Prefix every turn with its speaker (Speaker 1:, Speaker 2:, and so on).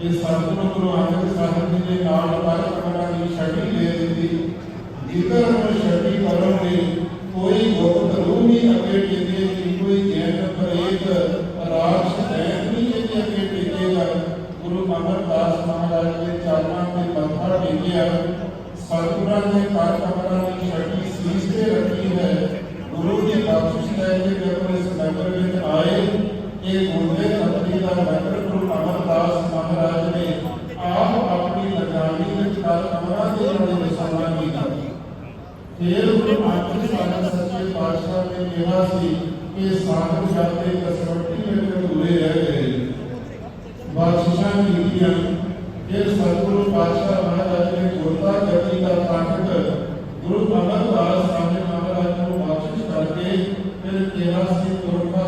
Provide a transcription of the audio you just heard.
Speaker 1: ਕਿ ਸਤਿਗੁਰੂ ਗੁਰੂ ਅੰਗਦ ਸਾਹਿਬ ਜੀ ਦੇ ਨਾਲ ਪੰਜ ਕਮਰਾਂ ਦੀ ਛੜੀ ਲੈ ਦਿੱਤੀ। ਜੇਕਰ ਉਹ ਛੜੀ ਕਰੋਗੇ ਕੋਈ ਗੁਪਤ ਰੂਹ ਨਹੀਂ, ਅੱਗੇ ਟਿਕੇ ਕਿ ਕੋਈ ਜੈਨ ਪ੍ਰੇਤ ਰਾਜ ਸੈਨ ਨਹੀਂ ਜਿਹਦੇ ਅੱਗੇ ਟਿਕੇਗਾ ਗੁਰੂ ਅਮਰਦਾਸ ਮਹਾਰਾਜ ਦੇ ਚਰਨਾਂ ਤੇ ਮੱਥਾ ਟੇਕਿਆ। ਸਤਿਗੁਰਾਂ ਨੇ ਘਰ ਕਮਰਾਂ ਦੀ ਛੜੀ ਸੀਸ ਤੇ ਰੱਖੀ ਹੈ। ਗੁਰੂ ਦੀ ਬਖਸ਼ਿਸ਼ ਲੈ ਕੇ ਜਦੋਂ ਇਸ ਨਗਰ ਵਿੱਚ ਆਏ। ਇਹ ਗੁਰਦੇ ਖੱਤਰੀ ਦਾ ਆਪਣੀ ਨਗਰਾਨੀ ਵਿੱਚ ਘਰ ਕਮਰਾਂ ਦੇ ਨਾਲ ਵਸਾਉਣਾ ਕੀਤਾ ਫਿਰ ਗੁਰੂ ਅੰਗਦ ਸਾਹਿਬ ਸੱਚੇ ਪਾਤਸ਼ਾਹ ਨੇ ਕਿਹਾ ਸੀ ਕਿ ਸਾਧੂ ਜਾਂਦੇ ਕਸਵੱਟੀ ਵਿੱਚ ਅਧੂਰੇ ਰਹਿ ਗਏ ਬਖਸ਼ਿਸ਼ਾਂ ਕੀਤੀਆਂ ਫਿਰ ਸਤਿਗੁਰੂ ਪਾਤਸ਼ਾਹ ਮਹਾਰਾਜ ਨੇ ਗੁਰਤਾ ਗਤੀ ਦਾ ਤਾਕਤ ਗੁਰੂ ਅਮਰਦਾਸ ਸਾਹਿਬ ਮਹਾਰਾਜ ਨੂੰ ਬਖਸ਼ਿਸ਼ ਕਰਕੇ ਫਿਰ ਕਿਹਾ ਸੀ ਗੁਰਤਾ